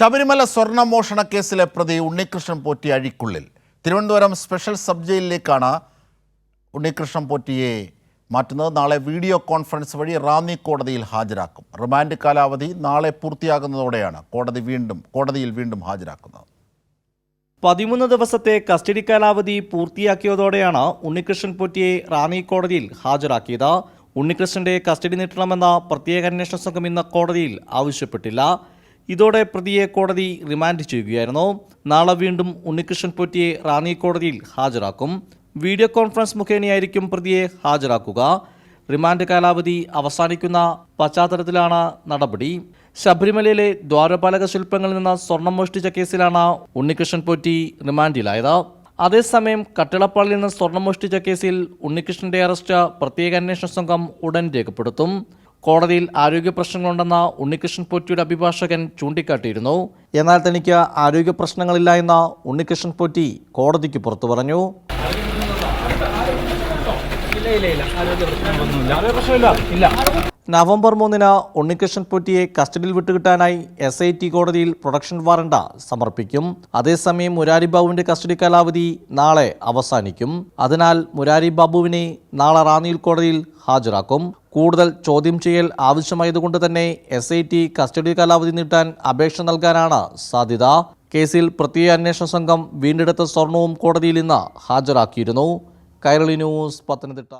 ശബരിമല സ്വർണ മോഷണ കേസിലെ പ്രതി ഉണ്ണികൃഷ്ണൻ പോറ്റി അഴിക്കുള്ളിൽ. തിരുവനന്തപുരം സ്പെഷ്യൽ സബ് ജയിലിലേക്കാണ് ഉണ്ണികൃഷ്ണൻ പോറ്റിയെ മാറ്റുന്നത്. നാളെ വീഡിയോ കോൺഫറൻസ് വഴി റാന്നി കോടതിയിൽ ഹാജരാക്കും. റിമാൻഡ് കാലാവധി നാളെ പൂർത്തിയാകുന്നതോടെയാണ് കോടതി വീണ്ടും കോടതിയിൽ വീണ്ടും ഹാജരാക്കുന്നത്. പതിമൂന്ന് ദിവസത്തെ കസ്റ്റഡി കാലാവധി പൂർത്തിയാക്കിയതോടെയാണ് ഉണ്ണികൃഷ്ണൻ പോറ്റിയെ റാന്നി കോടതിയിൽ ഹാജരാക്കിയത്. ഉണ്ണികൃഷ്ണന്റെ കസ്റ്റഡി നീട്ടണമെന്ന പ്രത്യേക അന്വേഷണ സംഘം ഇന്ന് കോടതിയിൽ ആവശ്യപ്പെട്ടില്ല. ഇതോടെ പ്രതിയെ കോടതി റിമാൻഡ് ചെയ്യുകയായിരുന്നു. നാളെ വീണ്ടും ഉണ്ണികൃഷ്ണൻ പോറ്റിയെ റാന്നി കോടതിയിൽ ഹാജരാക്കും. വീഡിയോ കോൺഫറൻസ് മുഖേനയായിരിക്കും പ്രതിയെ ഹാജരാക്കുക. റിമാൻഡ് കാലാവധി അവസാനിക്കുന്ന പശ്ചാത്തലത്തിലാണ് നടപടി. ശബരിമലയിലെ ദ്വാരപാലക ശില്പങ്ങളിൽ നിന്ന് സ്വർണം മോഷ്ടിച്ച കേസിലാണ് ഉണ്ണികൃഷ്ണൻ പോറ്റി റിമാൻഡിലായത്. അതേസമയം കട്ടിളപ്പാളിൽ നിന്ന് സ്വർണം മോഷ്ടിച്ച കേസിൽ ഉണ്ണികൃഷ്ണന്റെ അറസ്റ്റ് പ്രത്യേക അന്വേഷണ സംഘം ഉടൻ രേഖപ്പെടുത്തും. കോടതിയിൽ ആരോഗ്യ പ്രശ്നങ്ങളുണ്ടെന്ന ഉണ്ണികൃഷ്ണൻ പോറ്റിയുടെ അഭിഭാഷകൻ ചൂണ്ടിക്കാട്ടിയിരുന്നു. എന്നാൽ തനിക്ക് ആരോഗ്യ പ്രശ്നങ്ങളില്ല എന്ന ഉണ്ണികൃഷ്ണൻ പോറ്റി കോടതിക്ക് പുറത്തു പറഞ്ഞു. നവംബർ മൂന്നിന് ഉണ്ണികൃഷ്ണൻ പോറ്റിയെ കസ്റ്റഡിയിൽ വിട്ടുകിട്ടാനായി എസ് ഐ ടി കോടതിയിൽ പ്രൊഡക്ഷൻ വാറണ്ട സമർപ്പിക്കും. അതേസമയം മുരാരി ബാബുവിന്റെ കസ്റ്റഡി കാലാവധി നാളെ അവസാനിക്കും. അതിനാൽ മുരാരി ബാബുവിനെ നാളെ റാന്നിയിൽ കോടതിയിൽ ഹാജരാക്കും. കൂടുതൽ ചോദ്യം ചെയ്യൽ ആവശ്യമായതുകൊണ്ട് തന്നെ എസ് ഐ ടി കസ്റ്റഡി കാലാവധി നീട്ടാൻ അപേക്ഷ നൽകാനാണ് സാധ്യത. കേസിൽ പ്രത്യേക അന്വേഷണ സംഘം വീണ്ടെടുത്ത സ്വർണവും കോടതിയിൽ ഇന്ന് ഹാജരാക്കിയിരുന്നു. കൈരളി ന്യൂസ് പത്തനംതിട്ട.